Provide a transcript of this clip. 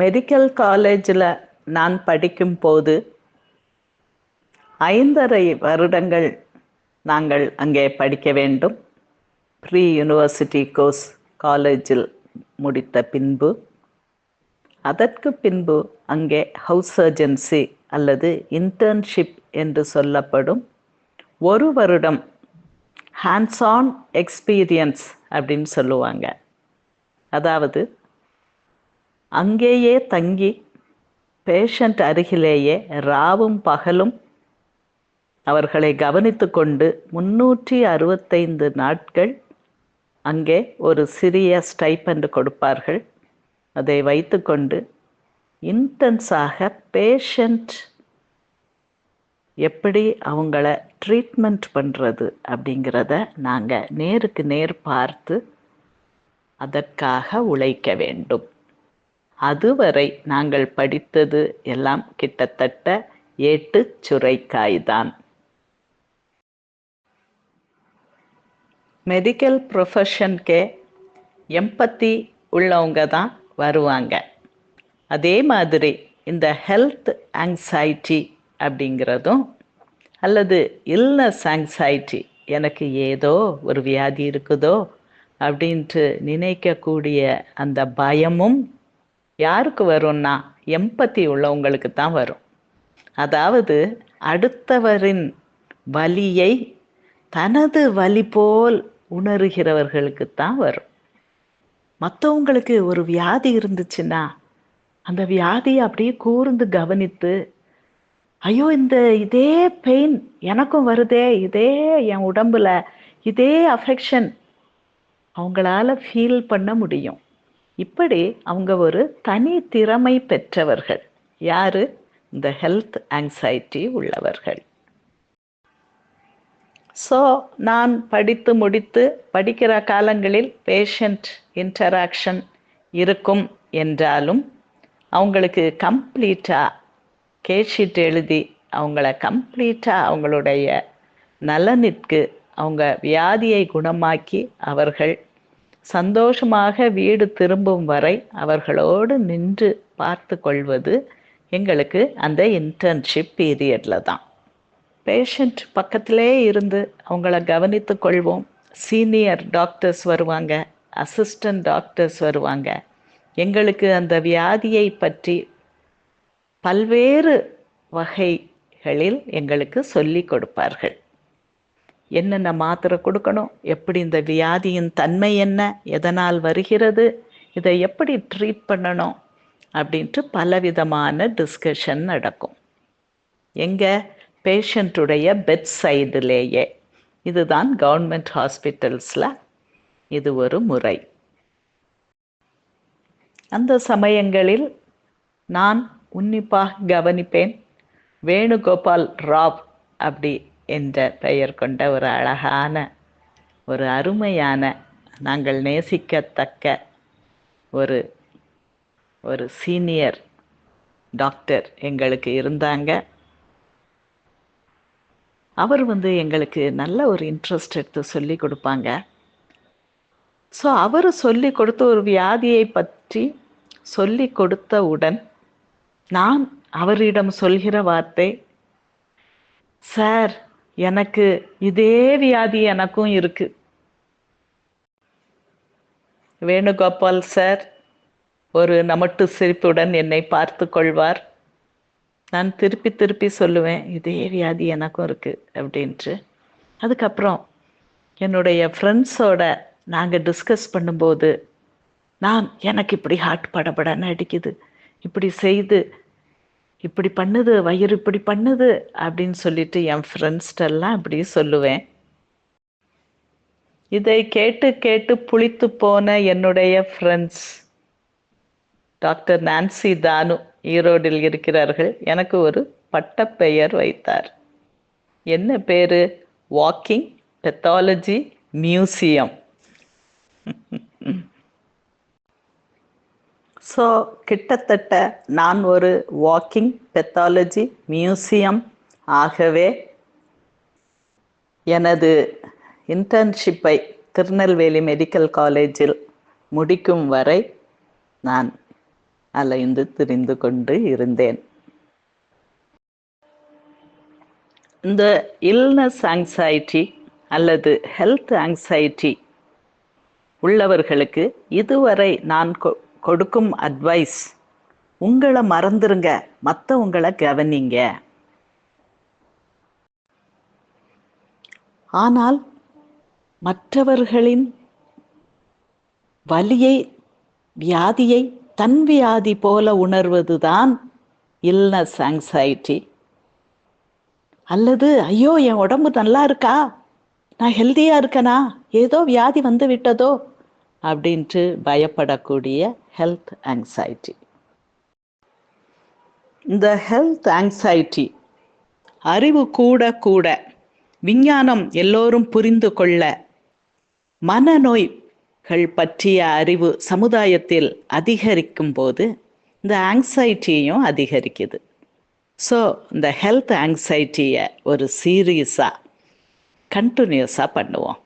Medical காலேஜில் நான் படிக்கும் போது ஐந்தரை வருடங்கள் நாங்கள் அங்கே படிக்க வேண்டும். ப்ரீ யூனிவர்சிட்டி கோர்ஸ் காலேஜில் முடித்த பின்பு அதற்கு பின்பு அங்கே ஹவுஸ் சர்ஜன்சி அல்லது இன்டர்ன்ஷிப் என்று சொல்லப்படும் ஒரு வருடம் ஹேண்ட்ஸ் ஆன் எக்ஸ்பீரியன்ஸ் அப்படின்னு சொல்லுவாங்க. அதாவது அங்கேயே தங்கி பேஷண்ட் அருகிலேயே ராவும் பகலும் அவர்களை கவனித்து கொண்டு முன்னூற்றி அறுபத்தைந்து நாட்கள் அங்கே ஒரு சிறிய ஸ்டைப்பண்ட் கொடுப்பார்கள். அதை வைத்துக்கொண்டு இன்டென்ஸாக பேஷண்ட் எப்படி அவங்கள ட்ரீட்மெண்ட் பண்ணுறது அப்படிங்கிறத நாங்கள் நேருக்கு நேர் பார்த்து அதற்காக உழைக்க வேண்டும். அதுவரை நாங்கள் படித்தது எல்லாம் கிட்டத்தட்ட ஏட்டு சுரைக்காய்தான் மெடிக்கல் ப்ரொஃபஷனுக்கே எம்பத்தி உள்ளவங்க தான் வருவாங்க. அதே மாதிரி இந்த ஹெல்த் ஆங்ஸைட்டி அப்படிங்கிறதும் அல்லது இல்னஸ் ஆங்ஸைட்டி எனக்கு ஏதோ ஒரு வியாதி இருக்குதோ அப்படின்ட்டு நினைக்கக்கூடிய அந்த பயமும் யாருக்கு வரும்னா எம்பத்தி உள்ளவங்களுக்கு தான் வரும். அதாவது அடுத்தவரின் வலியை தனது வலி போல் உணர்கிறவர்களுக்கு தான் வரும். மற்றவங்களுக்கு ஒரு வியாதி இருந்துச்சுன்னா அந்த வியாதியை அப்படியே கூர்ந்து கவனித்து ஐயோ இந்த இதே பெயின் எனக்கும் வருதே இதே என் உடம்புல இதே அஃபெக்ஷன் அவங்களால ஃபீல் பண்ண முடியும். இப்படி அவங்க ஒரு தனி திறமை பெற்றவர்கள். யாரு? இந்த ஹெல்த் ஆங்ஸைட்டி உள்ளவர்கள். ஸோ நான் படித்து முடித்து படிக்கிற காலங்களில் பேஷண்ட் இன்டராக்ஷன் இருக்கும் என்றாலும் அவங்களுக்கு கம்ப்ளீட்டாக கேஷீட் எழுதி அவங்கள கம்ப்ளீட்டாக அவங்களுடைய நலனிற்கு அவங்க வியாதியை குணமாக்கி அவர்கள் சந்தோஷமாக வீடு திரும்பும் வரை அவர்களோடு நின்று பார்த்து கொள்வது எங்களுக்கு அந்த இன்டர்ன்ஷிப் பீரியடில் தான். பேஷண்ட் பக்கத்திலே இருந்து அவங்கள கவனித்து கொள்வோம். சீனியர் டாக்டர்ஸ் வருவாங்க அசிஸ்டன்ட் டாக்டர்ஸ் வருவாங்க. எங்களுக்கு அந்த வியாதியை பற்றி பல்வேறு வகைகளில் எங்களுக்கு சொல்லி கொடுப்பார்கள். என்னென்ன மாத்திரை கொடுக்கணும்? எப்படி இந்த வியாதியின் தன்மை என்ன? எதனால் வருகிறது? இதை எப்படி ட்ரீட் பண்ணணும்? அப்படின்ட்டு பலவிதமான டிஸ்கஷன் நடக்கும். எங்கே? பேஷண்ட்டுடைய பெட் சைடுலேயே இதுதான் கவர்மெண்ட் ஹாஸ்பிட்டல்ஸில் இது ஒரு முறை. அந்த சமயங்களில் நான் உன்னிப்பாக கவனிப்பேன். வேணுகோபால் ராவ் அப்படி என்ற பெயர் கொண்ட ஒரு அழகான ஒரு அருமையான நாங்கள் நேசிக்கத்தக்க ஒரு ஒரு சீனியர் டாக்டர் எங்களுக்கு இருந்தாங்க. அவர் வந்து எங்களுக்கு நல்ல ஒரு இன்ட்ரெஸ்ட் எடுத்து சொல்லி கொடுப்பாங்க. ஸோ அவர் சொல்லி கொடுத்த ஒரு வியாதியை பற்றி சொல்லி கொடுத்தவுடன் நான் அவரிடம் சொல்கிற வார்த்தை சார் எனக்கு இதே வியாதி எனக்கும் இருக்கு. வேணுகோபால் சார் ஒரு நமட்டு சிரிப்புடன் என்னை பார்த்து கொள்வார். நான் திருப்பி திருப்பி சொல்லுவேன் இதே வியாதி எனக்கும் இருக்கு அப்படின்ட்டு. அதுக்கப்புறம் என்னுடைய ஃப்ரெண்ட்ஸோட நாங்கள் டிஸ்கஸ் பண்ணும்போது நான் எனக்கு இப்படி ஹார்ட் படபடன்னு அடிக்குது. இப்படி செய்து இப்படி பண்ணுது வயிறு இப்படி பண்ணுது அப்படின்னு சொல்லிட்டு என் ஃப்ரெண்ட்ஸ்டெல்லாம் இப்படி சொல்லுவேன். இதை கேட்டு கேட்டு புளித்து போன என்னுடைய ஃப்ரெண்ட்ஸ் டாக்டர் நான்சி தானு ஈரோடில் இருக்கிறார்கள். எனக்கு ஒரு பட்டப்பெயர் வைத்தார். என்ன பேரு? Walking pathology museum. ஸோ கிட்டத்தட்ட நான் ஒரு வாக்கிங் பெத்தாலஜி மியூசியம் ஆகவே எனது இன்டர்ன்ஷிப்பை திருநெல்வேலி மெடிக்கல் காலேஜில் முடிக்கும் வரை நான் அலைந்து திரிந்து கொண்டு இருந்தேன். இந்த இல்னஸ் ஆங்ஸைட்டி அல்லது ஹெல்த் ஆங்ஸைட்டி உள்ளவர்களுக்கு இதுவரை நான் கொ- கொடுக்கும் அட்வைஸ் உங்களை மறந்துருங்க. மற்றவங்களை கவனிங்க. ஆனால் மற்றவர்களின் வலியை வியாதியை தன் வியாதி போல உணர்வதுதான் இல்னஸ் ஆங்ஸைட்டி அல்லது ஐயோ என் உடம்பு நல்லா இருக்கா? நான் ஹெல்த்தியாக இருக்கனா? ஏதோ வியாதி வந்து விட்டதோ? அப்படின்ட்டு பயப்படக்கூடிய ஹெல்த் ஆங்ஸைட்டி இந்த ஹெல்த் ஆங்ஸைட்டி அறிவு கூட கூட விஞ்ஞானம் எல்லோரும் புரிந்து கொள்ள மனநோய்கள் பற்றிய அறிவு சமுதாயத்தில் அதிகரிக்கும் போது இந்த ஆங்ஸைட்டியும் அதிகரிக்குது. ஸோ இந்த ஹெல்த் ஆங்ஸைட்டியை ஒரு சீரியஸாக கண்டினியூஸாக பண்ணுவோம்.